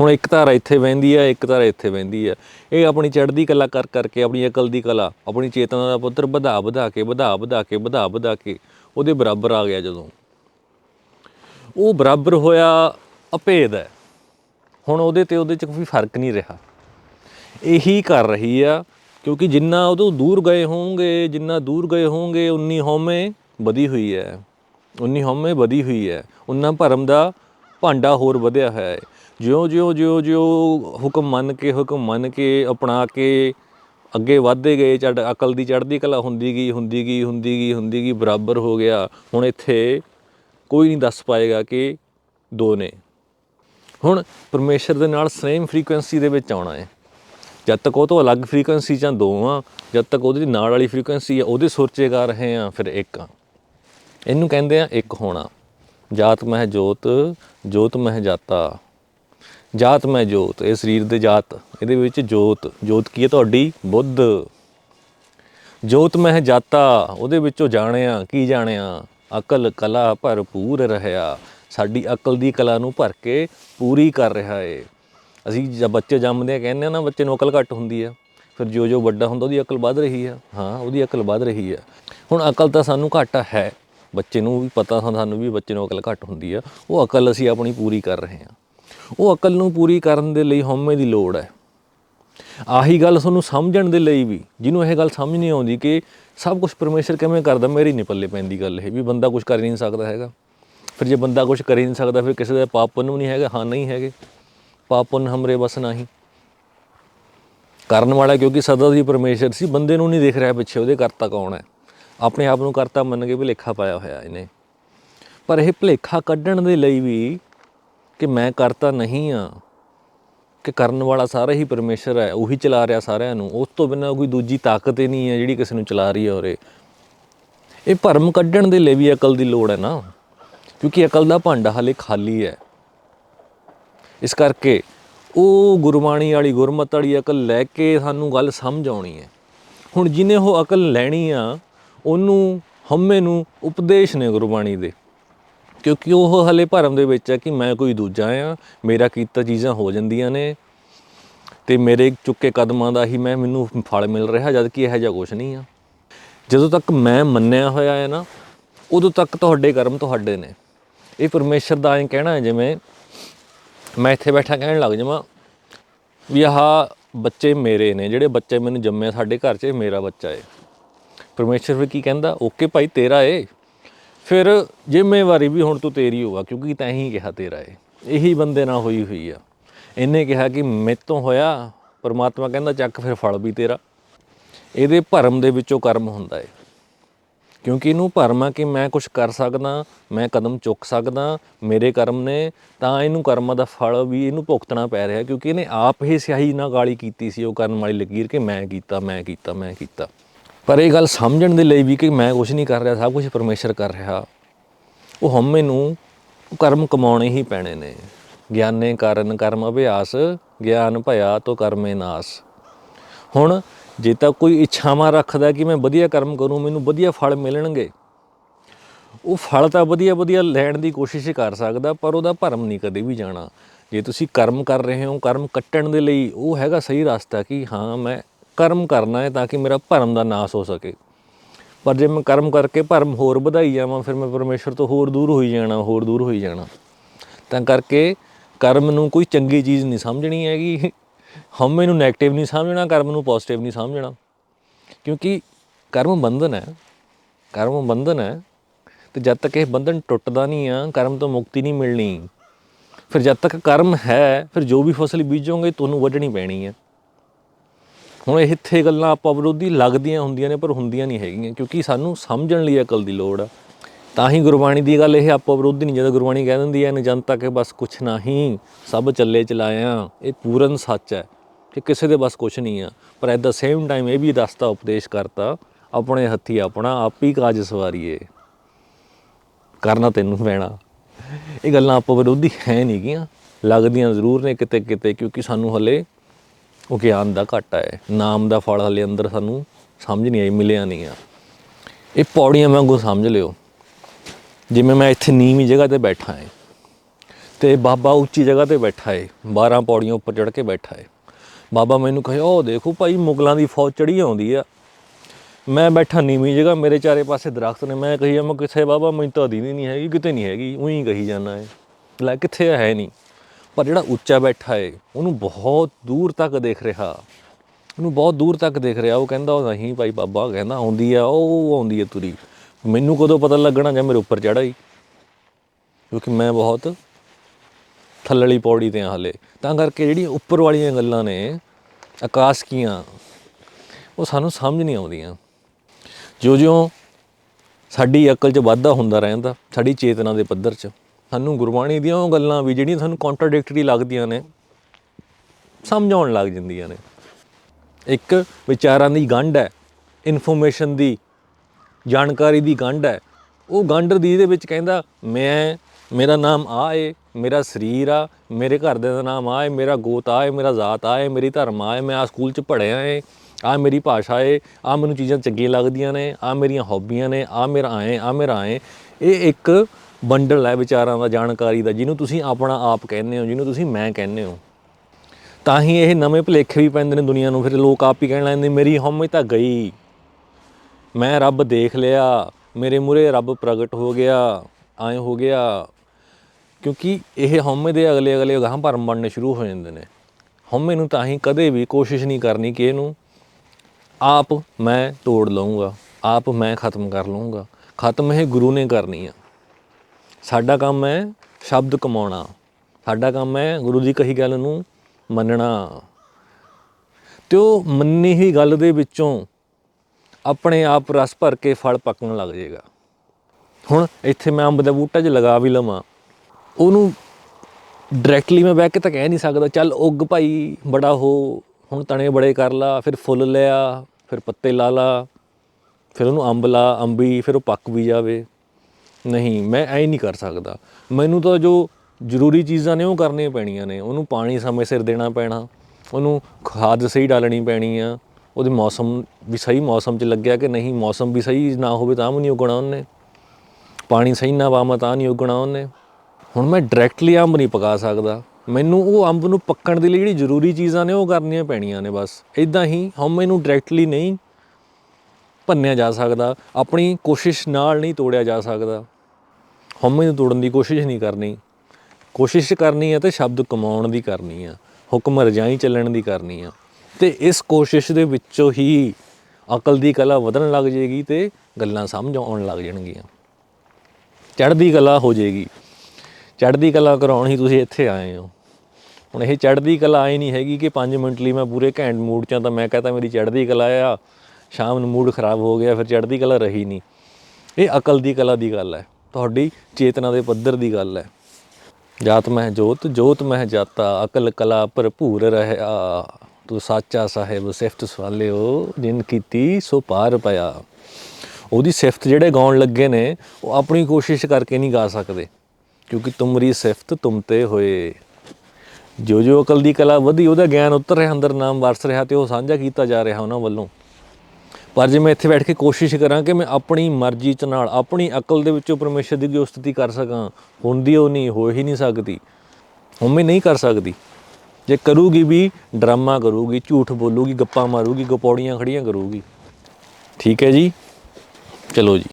[SPEAKER 1] ਹੁਣ ਇੱਕ ਧਾਰਾ ਇੱਥੇ ਵਹਿੰਦੀ ਹੈ ਇੱਕ ਧਾਰਾ ਇੱਥੇ ਵਹਿੰਦੀ ਹੈ ਇਹ ਆਪਣੀ ਚੜ੍ਹਦੀ ਕਲਾ ਕਰ ਕਰਕੇ, ਆਪਣੀ ਅਕਲ ਦੀ ਕਲਾ, ਆਪਣੀ ਚੇਤਨਾ ਦਾ ਪੁੱਤਰ ਵਧਾ ਵਧਾ ਕੇ, ਵਧਾ ਵਧਾ ਕੇ, ਵਧਾ ਵਧਾ ਕੇ ਉਹਦੇ ਬਰਾਬਰ ਆ ਗਿਆ ਜਦੋਂ। ਉਹ ਬਰਾਬਰ ਹੋਇਆ ਅਭੇਦ ਹੈ। ਹੁਣ ਉਹਦੇ ਤੇ ਉਹਦੇ ਚ ਕੋਈ ਫ਼ਰਕ ਨਹੀਂ ਰਿਹਾ। ਇਹੀ ਕਰ ਰਹੀ ਆ, ਕਿਉਂਕਿ ਜਿੰਨਾ ਉਹ ਤੋਂ ਦੂਰ ਗਏ ਹੋਣਗੇ, ਜਿੰਨਾ ਦੂਰ ਗਏ ਹੋਣਗੇ, ਉਨੀ ਹਉਮੈ ਵਧੀ ਹੋਈ ਹੈ। ਉਨੀ ਹਉਮੈ ਵਧੀ ਹੋਈ ਹੈ। ਉਨਾ ਭਰਮ ਦਾ ਭਾਂਡਾ ਹੋਰ ਵਧਿਆ ਹੋਇਆ ਹੈ। ਜਿਉਂ ਜਿਉਂ ਜਿਉਂ ਜਿਉਂ ਹੁਕਮ ਮੰਨ ਕੇ, ਹੁਕਮ ਮੰਨ ਕੇ ਅਪਣਾ ਕੇ ਅੱਗੇ ਵਧਦੇ ਗਏ ਚੜ ਅਕਲ ਦੀ ਚੜ੍ਹਦੀ ਕਲਾ ਹੁੰਦੀ ਗਈ ਹੁੰਦੀ ਗਈ ਹੁੰਦੀ ਗਈ ਹੁੰਦੀ ਗਈ, ਬਰਾਬਰ ਹੋ ਗਿਆ। ਹੁਣ ਇੱਥੇ ਕੋਈ ਨਹੀਂ ਦੱਸ ਪਾਏਗਾ ਕਿ ਦੋ ਨੇ। ਹੁਣ ਪਰਮੇਸ਼ਰ ਦੇ ਨਾਲ ਸੇਮ ਫ੍ਰੀਕੁਐਂਸੀ ਦੇ ਵਿੱਚ ਆਉਣਾ ਹੈ। ਜਦ ਤੱਕ ਉਹ ਤੋਂ ਅਲੱਗ ਫ੍ਰੀਕੁਐਂਸੀ ਜਾਂ ਦੋ ਆ, ਜਦ ਤੱਕ ਉਹਦੇ ਨਾਲ ਵਾਲੀ ਫ੍ਰੀਕੁਐਂਸੀ ਆ, ਉਹਦੇ ਸੁਰਚੇ ਗਾ ਰਹੇ ਆ, ਫਿਰ ਇੱਕ ਆ। ਇਹਨੂੰ ਕਹਿੰਦੇ ਆ ਇੱਕ ਹੋਣਾ। ਜਾਤ ਮਹਿ ਜੋਤ ਜੋਤ ਮਹਿ ਜਾਤਾ। ਜਾਤ ਮਹਿ ਜੋਤ, ਇਹ ਸਰੀਰ ਦੇ ਜਾਤ, ਇਹਦੇ ਵਿੱਚ ਜੋਤ ਜੋਤ ਕੀ ਹੈ ਤੁਹਾਡੀ? ਬੁੱਧ। ਜੋਤ ਮੈਂ ਜਾਤਾ, ਉਹਦੇ ਵਿੱਚੋਂ ਜਾਣਿਆ, ਕੀ ਜਾਣਿਆ? ਅਕਲ, ਕਲਾ ਭਰਪੂਰ ਰਹਿਆ। ਸਾਡੀ ਅਕਲ ਦੀ ਕਲਾ ਨੂੰ ਭਰ ਕੇ ਪੂਰੀ ਕਰ ਰਿਹਾ ਏ। ਅਸੀਂ ਜਦ ਬੱਚੇ ਜੰਮਦੇ ਆ, ਕਹਿੰਦੇ ਆ ਨਾ, ਬੱਚੇ ਨੂੰ ਅਕਲ ਘੱਟ ਹੁੰਦੀ ਆ। ਫਿਰ ਜੋ ਜੋ ਵੱਡਾ ਹੁੰਦਾ, ਉਹਦੀ ਅਕਲ ਵੱਧ ਰਹੀ ਆ। ਹਾਂ, ਉਹਦੀ ਅਕਲ ਵੱਧ ਰਹੀ ਆ। ਹੁਣ ਅਕਲ ਤਾਂ ਸਾਨੂੰ ਘੱਟ ਹੈ। ਬੱਚੇ ਨੂੰ ਵੀ ਪਤਾ, ਸਾਨੂੰ ਵੀ ਬੱਚੇ ਨੂੰ ਅਕਲ ਘੱਟ ਹੁੰਦੀ ਆ। ਉਹ ਅਕਲ ਅਸੀਂ ਆਪਣੀ ਪੂਰੀ ਕਰ ਰਹੇ ਹਾਂ ਉਹ ਅਕਲ ਨੂੰ ਪੂਰੀ ਕਰਨ ਦੇ ਲਈ ਹਉਮੈ ਦੀ ਲੋੜ ਹੈ। ਆਹੀ ਗੱਲ ਤੁਹਾਨੂੰ ਸਮਝਣ ਦੇ ਲਈ ਵੀ, ਜਿਹਨੂੰ ਇਹ ਗੱਲ ਸਮਝ ਨਹੀਂ ਆਉਂਦੀ ਕਿ ਸਭ ਕੁਝ ਪਰਮੇਸ਼ਰ ਕਿਵੇਂ ਕਰਦਾ, ਮੇਰੀ ਨਹੀਂ ਪੱਲੇ ਪੈਂਦੀ ਗੱਲ ਇਹ ਵੀ ਬੰਦਾ ਕੁਝ ਕਰ ਨਹੀਂ ਸਕਦਾ ਹੈਗਾ। ਫਿਰ ਜੇ ਬੰਦਾ ਕੁਝ ਕਰ ਹੀ ਨਹੀਂ ਸਕਦਾ, ਫਿਰ ਕਿਸੇ ਦਾ ਪਾਪ ਪੁੰਨ ਵੀ ਨਹੀਂ ਹੈਗਾ, ਹਾਂ ਨਹੀਂ ਹੈਗੇ। ਪਾਪ ਪੁੰਨ ਹਮਰੇ ਬਸ ਨਹੀਂ। ਕਰਨ ਵਾਲਾ ਕਿਉਂਕਿ ਸਦਾ ਦੀ ਪਰਮੇਸ਼ਰ ਸੀ, ਬੰਦੇ ਨੂੰ ਨਹੀਂ ਦੇਖ ਰਿਹਾ ਪਿੱਛੇ ਉਹਦੇ ਕਰਤਾ ਕੌਣ ਹੈ। ਆਪਣੇ ਆਪ ਨੂੰ ਕਰਤਾ ਮੰਨ ਕੇ ਭੁਲੇਖਾ ਪਾਇਆ ਹੋਇਆ ਇਹਨੇ। ਪਰ ਇਹ ਭੁਲੇਖਾ ਕੱਢਣ ਦੇ ਲਈ ਵੀ ਕਿ ਮੈਂ ਕਰਤਾ ਨਹੀਂ ਆ, ਕਿ ਕਰਨ ਵਾਲਾ ਸਾਰਾ ਹੀ ਪਰਮੇਸ਼ਰ ਹੈ, ਉਹੀ ਚਲਾ ਰਿਹਾ ਸਾਰਿਆਂ ਨੂੰ। ਉਸ ਤੋਂ ਬਿਨਾਂ ਕੋਈ ਦੂਜੀ ਤਾਕਤ ਹੀ ਨਹੀਂ ਹੈ ਜਿਹੜੀ ਕਿਸੇ ਨੂੰ ਚਲਾ ਰਹੀ ਹੈ ਔਰੇ ਇਹ ਭਰਮ ਕੱਢਣ ਦੇ ਲਈ ਵੀ ਅਕਲ ਦੀ ਲੋੜ ਹੈ ਨਾ। ਕਿਉਂਕਿ ਅਕਲ ਦਾ ਭਾਂਡਾ ਹਲੇ ਖਾਲੀ ਹੈ। ਇਸ ਕਰਕੇ ਉਹ ਗੁਰਬਾਣੀ ਵਾਲੀ, ਗੁਰਮਤ ਵਾਲੀ ਅਕਲ ਲੈ ਕੇ ਸਾਨੂੰ ਗੱਲ ਸਮਝ ਆਉਣੀ ਹੈ। ਹੁਣ ਜਿਹਨੇ ਉਹ ਅਕਲ ਲੈਣੀ ਆ, ਉਹਨੂੰ, ਹਮੇ ਨੂੰ ਉਪਦੇਸ਼ ਨੇ ਗੁਰਬਾਣੀ ਦੇ। ਕਿਉਂਕਿ ਉਹ ਹਲੇ ਭਰਮ ਦੇ ਵਿੱਚ ਹੈ ਕਿ ਮੈਂ ਕੋਈ ਦੂਜਾ ਆ, ਮੇਰਾ ਕੀਤਾ ਚੀਜ਼ਾਂ ਹੋ ਜਾਂਦੀਆਂ ਨੇ। ਤੇ ਮੇਰੇ ਚੁੱਕੇ ਕਦਮਾਂ ਦਾ ਹੀ ਮੈਂ, ਮੈਨੂੰ ਫਲ ਮਿਲ ਰਿਹਾ, ਜਦ ਕਿ ਇਹੋ ਜਿਹਾ ਕੁਝ ਨਹੀਂ ਆ। ਜਦੋਂ ਤੱਕ ਮੈਂ ਮੰਨਿਆ ਹੋਇਆ ਹੈ ਨਾ, ਉਦੋਂ ਤੱਕ ਤੁਹਾਡੇ ਕਰਮ ਤੁਹਾਡੇ ਨੇ। ਇਹ ਪਰਮੇਸ਼ਰ ਦਾ ਐਂ ਕਹਿਣਾ ਹੈ, ਜਿਵੇਂ ਮੈਂ ਇੱਥੇ ਬੈਠਾ ਕਹਿਣ ਲੱਗ ਜਾਵਾਂ ਵੀ ਆਹ ਬੱਚੇ ਮੇਰੇ ਨੇ, ਜਿਹੜੇ ਬੱਚੇ ਮੈਨੂੰ ਜੰਮਿਆ ਸਾਡੇ ਘਰ 'ਚ ਮੇਰਾ ਬੱਚਾ ਏ। ਪਰਮੇਸ਼ਰ ਵੀ ਕੀ ਕਹਿੰਦਾ, ਓਕੇ ਭਾਈ, ਤੇਰਾ ਏ। ਫਿਰ ਜ਼ਿੰਮੇਵਾਰੀ ਵੀ ਹੁਣ ਤੂੰ ਤੇਰੀ ਹੋਗਾ ਕਿਉਂਕਿ ਤੈਂ ਹੀ ਕਿਹਾ ਤੇਰਾ ਏ ਇਹੀ ਬੰਦੇ ਨਾਲ ਹੋਈ ਹੋਈ ਆ। ਇਹਨੇ ਕਿਹਾ ਕਿ ਮੇਤੋਂ ਹੋਇਆ, ਪਰਮਾਤਮਾ ਕਹਿੰਦਾ ਚੱਕ ਫਿਰ ਫਲ ਵੀ ਤੇਰਾ। ਇਹਦੇ ਭਰਮ ਦੇ ਵਿੱਚੋਂ ਕਰਮ ਹੁੰਦਾ ਏ। ਕਿਉਂਕਿ ਇਹਨੂੰ ਭਰਮ ਆ ਕਿ ਮੈਂ ਕੁਝ ਕਰ ਸਕਦਾ, ਮੈਂ ਕਦਮ ਚੁੱਕ ਸਕਦਾ, ਮੇਰੇ ਕਰਮ ਨੇ, ਤਾਂ ਇਹਨੂੰ ਕਰਮਾਂ ਦਾ ਫਲ ਵੀ ਇਹਨੂੰ ਭੁਗਤਣਾ ਪੈ ਰਿਹਾ, ਕਿਉਂਕਿ ਇਹਨੇ ਆਪ ਹੀ ਸਿਆਹੀ ਨਾਲ ਗਾਲੀ ਕੀਤੀ ਸੀ, ਉਹ ਕਰਨ ਵਾਲੀ ਲਕੀਰ ਕਿ ਮੈਂ ਕੀਤਾ ਮੈਂ ਕੀਤਾ ਮੈਂ ਕੀਤਾ। ਪਰ ਇਹ ਗੱਲ ਸਮਝਣ ਦੇ ਲਈ ਵੀ ਕਿ ਮੈਂ ਕੁਝ ਨਹੀਂ ਕਰ ਰਿਹਾ, ਸਭ ਕੁਝ ਪਰਮੇਸ਼ਰ ਕਰ ਰਿਹਾ। ਉਹ ਹਮੇ ਨੂੰ ਕਰਮ ਕਮਾਉਣੇ ਹੀ ਪੈਣੇ ਨੇ। ਗਿਆਨੇ ਕਾਰਨ ਕਰਮ ਅਭਿਆਸ, ਗਿਆਨ ਭਇਆ ਤੋ ਕਰਮੇ ਨਾਸ। ਹੁਣ ਜੇ ਤਾਂ ਕੋਈ ਇੱਛਾਵਾਂ ਰੱਖਦਾ ਕਿ ਮੈਂ ਵਧੀਆ ਕਰਮ ਕਰੂੰ, ਮੈਨੂੰ ਵਧੀਆ ਫਲ ਮਿਲਣਗੇ। ਉਹ ਫਲ ਤਾਂ ਵਧੀਆ ਵਧੀਆ ਲੈਣ ਦੀ ਕੋਸ਼ਿਸ਼ ਕਰ ਸਕਦਾ, ਪਰ ਉਹਦਾ ਭਰਮ ਨਹੀਂ ਕਦੇ ਵੀ ਜਾਣਾ। ਜੇ ਤੁਸੀਂ ਕਰਮ ਕਰ ਰਹੇ ਹੋ, ਕਰਮ ਕੱਟਣ ਦੇ ਲਈ ਉਹ ਹੈਗਾ ਸਹੀ ਰਸਤਾ ਕਿ ਹਾਂ, ਮੈਂ ਕਰਮ ਕਰਨਾ ਹੈ ਤਾਂ ਕਿ ਮੇਰਾ ਭਰਮ ਦਾ ਨਾਸ ਹੋ ਸਕੇ। ਪਰ ਜੇ ਮੈਂ ਕਰਮ ਕਰਕੇ ਭਰਮ ਹੋਰ ਵਧਾਈ ਜਾਵਾਂ, ਫਿਰ ਮੈਂ ਪਰਮੇਸ਼ਰ ਤੋਂ ਹੋਰ ਦੂਰ ਹੋਈ ਜਾਣਾ, ਹੋਰ ਦੂਰ ਹੋਈ ਜਾਣਾ। ਤਾਂ ਕਰਕੇ ਕਰਮ ਨੂੰ ਕੋਈ ਚੰਗੀ ਚੀਜ਼ ਨਹੀਂ ਸਮਝਣੀ ਹੈਗੀ। ਹਉਮੈ ਨੂੰ 네ਗੇਟਿਵ ਨਹੀਂ ਸਮਝਣਾ, ਕਰਮ ਨੂੰ ਪੋਜ਼ਿਟਿਵ ਨਹੀਂ ਸਮਝਣਾ। ਕਿਉਂਕਿ ਕਰਮ ਬੰਧਨ ਹੈ। ਕਰਮ ਬੰਧਨ ਹੈ। ਤੇ ਜਦ ਤੱਕ ਇਹ ਬੰਧਨ ਟੁੱਟਦਾ ਨਹੀਂ ਆ, ਕਰਮ ਤੋਂ ਮੁਕਤੀ ਨਹੀਂ ਮਿਲਣੀ। ਫਿਰ ਜਦ ਤੱਕ ਕਰਮ ਹੈ, ਫਿਰ ਜੋ ਵੀ ਫਸਲ ਬੀਜੋਗੇ, ਤੁਹਾਨੂੰ ਵੱਢਣੀ ਪੈਣੀ ਹੈ। ਹੁਣ ਇਹ ਇੱਥੇ ਗੱਲਾਂ ਆਪਾਂ ਵਿਰੋਧੀ ਲੱਗਦੀਆਂ ਹੁੰਦੀਆਂ ਨੇ ਪਰ ਹੁੰਦੀਆਂ ਨਹੀਂ ਹੈਗੀਆਂ, ਕਿਉਂਕਿ ਸਾਨੂੰ ਸਮਝਣ ਲਈ ਅਕਲ ਦੀ ਲੋੜ ਆ। ਤਾਂ ਹੀ ਗੁਰਬਾਣੀ ਦੀ ਗੱਲ ਇਹ ਆਪਾਂ ਵਿਰੋਧੀ ਨਹੀਂ, ਜਦੋਂ ਗੁਰਬਾਣੀ ਕਹਿ ਦਿੰਦੀ ਹੈ ਜਨਤਾ ਕੇ ਬਸ ਕੁਛ ਨਹੀਂ, ਸਭ ਚੱਲੇ ਚਲਾਇਆ, ਇਹ ਪੂਰਨ ਸੱਚ ਹੈ ਕਿ ਕਿਸੇ ਦੇ ਬਸ ਕੁਛ ਨਹੀਂ ਆ। ਪਰ ਐਟ ਦਾ ਸੇਮ ਟਾਈਮ ਇਹ ਵੀ ਦੱਸਤਾ ਉਪਦੇਸ਼ ਕਰਤਾ, ਆਪਣੇ ਹੱਥੀ ਆਪਣਾ ਆਪ ਹੀ ਕਾਜ ਸਵਾਰੀਏ, ਕਰਨਾ ਤੈਨੂੰ ਪੈਣਾ। ਇਹ ਗੱਲਾਂ ਆਪਾਂ ਵਿਰੋਧੀ ਹੈ ਨਹੀਂ ਗੀਆਂ ਲੱਗਦੀਆਂ ਜ਼ਰੂਰ ਨੇ ਕਿਤੇ ਕਿਤੇ ਕਿਉਂਕਿ ਸਾਨੂੰ ਹਲੇ ਉਹ ਗਿਆਨ ਦਾ ਘਾਟਾ ਹੈ। ਨਾਮ ਦਾ ਫਲ ਹਲੇ ਅੰਦਰ ਸਾਨੂੰ ਸਮਝ ਨਹੀਂ ਆਈ, ਮਿਲਿਆ ਨਹੀਂ ਆ। ਇਹ ਪੌੜੀਆਂ ਵਾਂਗੂ ਸਮਝ ਲਿਓ। ਜਿਵੇਂ ਮੈਂ ਇੱਥੇ ਨੀਵੀਂ ਜਗ੍ਹਾ ਤੇ ਬੈਠਾ ਹਾਂ ਤੇ ਬਾਬਾ ਉੱਚੀ ਜਗ੍ਹਾ ਤੇ ਬੈਠਾ ਹੈ 12 ਪੌੜੀਆਂ ਉੱਪਰ ਚੜ੍ਹ ਕੇ ਬੈਠਾ ਹੈ ਬਾਬਾ ਮੈਨੂੰ ਕਹੇ ਉਹ ਦੇਖੋ ਭਾਈ, ਮੁਗਲਾਂ ਦੀ ਫੌਜ ਚੜੀ ਆਉਂਦੀ ਆ। ਮੈਂ ਬੈਠਾ ਨੀਵੀਂ ਜਗ੍ਹਾ, ਮੇਰੇ ਚਾਰੇ ਪਾਸੇ ਦਰਖਤ ਨੇ। ਮੈਂ ਕਹੀ ਮੈਂ ਕਿੱਥੇ ਬਾਬਾ, ਮੈਨੂੰ ਤਾਂ ਦੀਦੀ ਨਹੀਂ ਹੈਗੀ, ਕਿਤੇ ਨਹੀਂ ਹੈਗੀ। ਉਹੀ ਕਹੀ ਜਾਂਦਾ ਹੈ ਲੈ, ਕਿੱਥੇ ਹੈ ਨਹੀਂ। ਪਰ ਜਿਹੜਾ ਉੱਚਾ ਬੈਠਾ ਏ, ਉਹਨੂੰ ਬਹੁਤ ਦੂਰ ਤੱਕ ਦੇਖ ਰਿਹਾ। ਉਹਨੂੰ ਬਹੁਤ ਦੂਰ ਤੱਕ ਦੇਖ ਰਿਹਾ। ਉਹ ਕਹਿੰਦਾ, ਉਹ ਨਹੀਂ ਭਾਈ ਬਾਬਾ। ਕਹਿੰਦਾ, ਆਉਂਦੀ ਆ, ਉਹ ਆਉਂਦੀ ਹੈ ਤੁਰੀ। ਮੈਨੂੰ ਕਦੋਂ ਪਤਾ ਲੱਗਣਾ ਜੇ ਮੇਰੇ ਉੱਪਰ ਚੜ੍ਹਾਈ ਕਿਉਂਕਿ ਮੈਂ ਬਹੁਤ ਥੱਲੜੀ ਪੌੜੀ ਤੇ ਹਾਲੇ। ਤਾਂ ਕਰਕੇ ਜਿਹੜੀਆਂ ਉੱਪਰ ਵਾਲੀਆਂ ਗੱਲਾਂ ਨੇ, ਆਕਾਸ਼ ਕੀਆਂ, ਉਹ ਸਾਨੂੰ ਸਮਝ ਨਹੀਂ ਆਉਂਦੀਆਂ। ਜਿਉਂ-ਜਿਉਂ ਸਾਡੀ ਅਕਲ 'ਚ ਵਾਧਾ ਹੁੰਦਾ ਰਹਿੰਦਾ, ਸਾਡੀ ਚੇਤਨਾ ਦੇ ਪੱਧਰ 'ਚ। ਸਾਨੂੰ ਗੁਰਬਾਣੀ ਦੀਆਂ ਉਹ ਗੱਲਾਂ ਵੀ ਜਿਹੜੀਆਂ ਸਾਨੂੰ ਕੰਟਰਡਿਕਟਰੀ ਲੱਗਦੀਆਂ ਨੇ, ਸਮਝਾਉਣ ਲੱਗ ਜਾਂਦੀਆਂ ਨੇ। ਇੱਕ ਵਿਚਾਰਾਂ ਦੀ ਗੰਢ ਹੈ ਇਨਫੋਰਮੇਸ਼ਨ ਦੀ, ਜਾਣਕਾਰੀ ਦੀ ਗੰਢ ਹੈ। ਉਹ ਗੰਢ ਦੀ ਦੇ ਵਿੱਚ ਕਹਿੰਦਾ, ਮੈਂ, ਮੇਰਾ ਨਾਮ ਆ ਏ, ਮੇਰਾ ਸਰੀਰ ਆ, ਮੇਰੇ ਘਰ ਦੇ ਦਾ ਨਾਮ ਆ ਏ, ਮੇਰਾ ਗੋਤ ਆ ਏ, ਮੇਰਾ ਜ਼ਾਤ ਆ ਏ, ਮੇਰੀ ਧਰਮ ਆ ਏ, ਮੈਂ ਆ ਸਕੂਲ 'ਚ ਪੜ੍ਹਿਆ ਏ, ਆ ਮੇਰੀ ਭਾਸ਼ਾ ਏ, ਆ ਮੈਨੂੰ ਚੀਜ਼ਾਂ ਚੰਗੀਆਂ ਲੱਗਦੀਆਂ ਨੇ, ਆ ਮੇਰੀਆਂ ਹੌਬੀਆਂ ਨੇ, ਆ ਮੇਰਾ ਆਏ ਆ ਮੇਰਾ ਆਏ ਇਹ ਇੱਕ ਬੰਡਲ ਹੈ ਵਿਚਾਰਾਂ ਦਾ, ਜਾਣਕਾਰੀ ਦਾ, ਜਿਹਨੂੰ ਤੁਸੀਂ ਆਪਣਾ ਆਪ ਕਹਿੰਦੇ ਹੋ, ਜਿਹਨੂੰ ਤੁਸੀਂ ਮੈਂ ਕਹਿੰਦੇ ਹੋ। ਤਾਂ ਹੀ ਇਹ ਨਵੇਂ ਭੁਲੇਖੇ ਵੀ ਪੈਂਦੇ ਨੇ ਦੁਨੀਆ ਨੂੰ, ਫਿਰ ਲੋਕ ਆਪ ਹੀ ਕਹਿਣ ਲੈਂਦੇ ਮੇਰੀ ਹਉਮੈ ਤਾਂ ਗਈ। ਮੈਂ ਰੱਬ ਦੇਖ ਲਿਆ, ਮੇਰੇ ਮੂਰੇ ਰੱਬ ਪ੍ਰਗਟ ਹੋ ਗਿਆ ਐਂ ਹੋ ਗਿਆ। ਕਿਉਂਕਿ ਇਹ ਹਉਮੈ ਦੇ ਅਗਲੇ ਅਗਲੇ ਗਾਹਾਂ ਭਰਮ ਬਣਨੇ ਸ਼ੁਰੂ ਹੋ ਜਾਂਦੇ ਨੇ। ਹਉਮੈ ਨੂੰ ਤਾਂ ਹੀ ਕਦੇ ਵੀ ਕੋਸ਼ਿਸ਼ ਨਹੀਂ ਕਰਨੀ ਕਿ ਇਹਨੂੰ ਆਪ ਮੈਂ ਤੋੜ ਲਵਾਂਗਾ ਆਪ ਮੈਂ ਖਤਮ ਕਰ ਲਵਾਂਗਾ ਖਤਮ ਇਹ ਗੁਰੂ ਨੇ ਕਰਨੀ ਆ। ਸਾਡਾ ਕੰਮ ਹੈ ਸ਼ਬਦ ਕਮਾਉਣਾ। ਸਾਡਾ ਕੰਮ ਹੈ ਗੁਰੂ ਦੀ ਕਹੀ ਗੱਲ ਨੂੰ ਮੰਨਣਾ। ਤੇ ਉਹ ਮੰਨੀ ਹੀ ਗੱਲ ਦੇ ਵਿੱਚੋਂ ਆਪਣੇ ਆਪ ਰਸ ਭਰ ਕੇ ਫਲ ਪੱਕਣ ਲੱਗ ਜਾਏਗਾ। ਹੁਣ ਇੱਥੇ ਮੈਂ ਅੰਬ ਦਾ ਬੂਟਾ ਜੇ ਲਗਾ ਵੀ ਲਵਾਂ। ਉਹਨੂੰ ਡਾਇਰੈਕਟਲੀ ਮੈਂ ਬਹਿ ਕੇ ਤਾਂ ਕਹਿ ਨਹੀਂ ਸਕਦਾ, ਚੱਲ ਉੱਗ ਭਾਈ, ਬੜਾ ਹੋ, ਹੁਣ ਤਣੇ ਬੜੇ ਕਰ ਲਾ, ਫਿਰ ਫੁੱਲ ਲਿਆ, ਫਿਰ ਪੱਤੇ ਲਾ ਲਾ, ਫਿਰ ਉਹਨੂੰ ਅੰਬ ਲਾ, ਅੰਬੀ, ਫਿਰ ਉਹ ਪੱਕ ਵੀ ਜਾਵੇ। ਨਹੀਂ, ਮੈਂ ਐ ਨਹੀਂ ਕਰ ਸਕਦਾ। ਮੈਨੂੰ ਤਾਂ ਜੋ ਜ਼ਰੂਰੀ ਚੀਜ਼ਾਂ ਨੇ, ਉਹ ਕਰਨੀਆਂ ਪੈਣੀਆਂ ਨੇ। ਉਹਨੂੰ ਪਾਣੀ ਸਮੇਂ ਸਿਰ ਦੇਣਾ ਪੈਣਾ। ਉਹਨੂੰ ਖਾਦ ਸਹੀ ਡਾਲਣੀ ਪੈਣੀ ਆ। ਉਹਦੇ ਮੌਸਮ ਵੀ ਸਹੀ ਮੌਸਮ 'ਚ ਲੱਗਿਆ ਕਿ ਨਹੀਂ, ਮੌਸਮ ਵੀ ਸਹੀ ਨਾ ਹੋਵੇ ਤਾਂ ਵੀ ਨਹੀਂ ਉਗਣਾ ਉਹਨੇ। ਪਾਣੀ ਸਹੀ ਨਾ ਪਾਵਾਂ ਤਾਂ ਨਹੀਂ ਉਗਣਾ ਉਹਨੇ। ਹੁਣ ਮੈਂ ਡਾਇਰੈਕਟਲੀ ਅੰਬ ਨਹੀਂ ਪਕਾ ਸਕਦਾ। ਮੈਨੂੰ ਉਹ ਅੰਬ ਨੂੰ ਪੱਕਣ ਦੇ ਲਈ ਜਿਹੜੀ ਜ਼ਰੂਰੀ ਚੀਜ਼ਾਂ ਨੇ, ਉਹ ਕਰਨੀਆਂ ਪੈਣੀਆਂ ਨੇ ਬਸ। ਇਦਾਂ ਹੀ ਹਮ ਮੈਨੂੰ ਡਾਇਰੈਕਟਲੀ ਨਹੀਂ ਭੰਨਿਆ ਜਾ ਸਕਦਾ। ਆਪਣੀ ਕੋਸ਼ਿਸ਼ ਨਾਲ ਨਹੀਂ ਤੋੜਿਆ ਜਾ ਸਕਦਾ। ਹਉਮੈ ਨੂੰ ਤੋੜਨ ਦੀ ਕੋਸ਼ਿਸ਼ ਨਹੀਂ ਕਰਨੀ। ਕੋਸ਼ਿਸ਼ ਕਰਨੀ ਹੈ ਤੇ ਸ਼ਬਦ ਕਮਾਉਣ ਦੀ ਕਰਨੀ ਆ, ਹੁਕਮ ਰਜਾਈ ਚੱਲਣ ਦੀ ਕਰਨੀ ਆ। ਤੇ ਇਸ ਕੋਸ਼ਿਸ਼ ਦੇ ਵਿੱਚੋਂ ਹੀ ਅਕਲ ਦੀ ਕਲਾ ਵਧਣ ਲੱਗ ਜੇਗੀ ਤੇ ਗੱਲਾਂ ਸਮਝ ਆਉਣ ਲੱਗ ਜਾਣਗੀਆਂ। ਚੜ੍ਹਦੀ ਕਲਾ ਹੋ ਜੇਗੀ ਚੜ੍ਹਦੀ ਕਲਾ ਕਰਾਉਣ ਹੀ ਤੁਸੀਂ ਇੱਥੇ ਆਏ ਹੋ। ਹੁਣ ਇਹ ਚੜ੍ਹਦੀ ਕਲਾ ਆਈ ਨਹੀਂ ਹੈਗੀ ਕਿ 5 ਮਿੰਟ ਲਈ ਮੈਂ ਪੂਰੇ ਘੈਂਟ ਮੂਡ 'ਚ ਆ ਤਾਂ ਮੈਂ ਕਹਤਾ ਮੇਰੀ ਚੜ੍ਹਦੀ ਕਲਾ ਆ, ਸ਼ਾਮ ਨੂੰ ਮੂਡ ਖਰਾਬ ਹੋ ਗਿਆ, ਫਿਰ ਚੜ੍ਹਦੀ ਕਲਾ ਰਹੀ ਨਹੀਂ। ਇਹ ਅਕਲ ਦੀ ਕਲਾ ਦੀ ਗੱਲ ਹੈ। ਤੁਹਾਡੀ ਚੇਤਨਾ ਦੇ ਪੱਧਰ ਦੀ ਗੱਲ ਹੈ। ਜਾਤ ਮਹਿ ਜੋਤ ਜੋਤ ਮਹਿ ਜਾਤਾ, ਅਕਲ ਕਲਾ ਭਰਪੂਰ ਰਹਿਆ ਤੂੰ ਸਾਚਾ ਸਾਹਿਬ, ਸਿਫਤ ਸਵਾਲਿਓ, ਜਿਨ ਕੀਤੀ ਸੋ ਪਾਰ ਪਿਆ। ਉਹਦੀ ਸਿਫਤ ਜਿਹੜੇ ਗਾਉਣ ਲੱਗੇ ਨੇ, ਉਹ ਆਪਣੀ ਕੋਸ਼ਿਸ਼ ਕਰਕੇ ਨਹੀਂ ਗਾ ਸਕਦੇ, ਕਿਉਂਕਿ ਤੁਮਰੀ ਸਿਫਤ ਤੁਮ ਤੇ ਹੋਏ। ਜੋ ਜੋ ਅਕਲ ਦੀ ਕਲਾ ਵਧੀ, ਉਹਦਾ ਗਿਆਨ ਉਤਰ ਰਿਹਾ, ਅੰਦਰ ਨਾਮ ਵਰਸ ਰਿਹਾ ਤੇ ਉਹ ਸਾਂਝਾ ਕੀਤਾ ਜਾ ਰਿਹਾ ਉਹਨਾਂ ਵੱਲੋਂ। ਪਰ ਜੇ ਮੈਂ ਇੱਥੇ ਬੈਠ ਕੇ ਕੋਸ਼ਿਸ਼ ਕਰਾਂ ਕਿ ਮੈਂ ਆਪਣੀ ਮਰਜ਼ੀ ਚ ਨਾਲ, ਆਪਣੀ ਅਕਲ ਦੇ ਵਿੱਚੋਂ ਪਰਮੇਸ਼ਰ ਦੀ ਉਸਤਤੀ ਕਰ ਸਕਾਂ, ਹੁੰਦੀ ਉਹ ਨਹੀਂ, ਹੋ ਹੀ ਨਹੀਂ ਸਕਦੀ। ਉਵੇਂ ਨਹੀਂ ਕਰ ਸਕਦੀ। ਜੇ ਕਰੂਗੀ ਵੀ, ਡਰਾਮਾ ਕਰੂਗੀ, ਝੂਠ ਬੋਲੂਗੀ, ਗੱਪਾਂ ਮਾਰੂਗੀ, ਗਪੌੜੀਆਂ ਖੜੀਆਂ ਕਰੂਗੀ। ਠੀਕ ਹੈ ਜੀ? ਚਲੋ ਜੀ।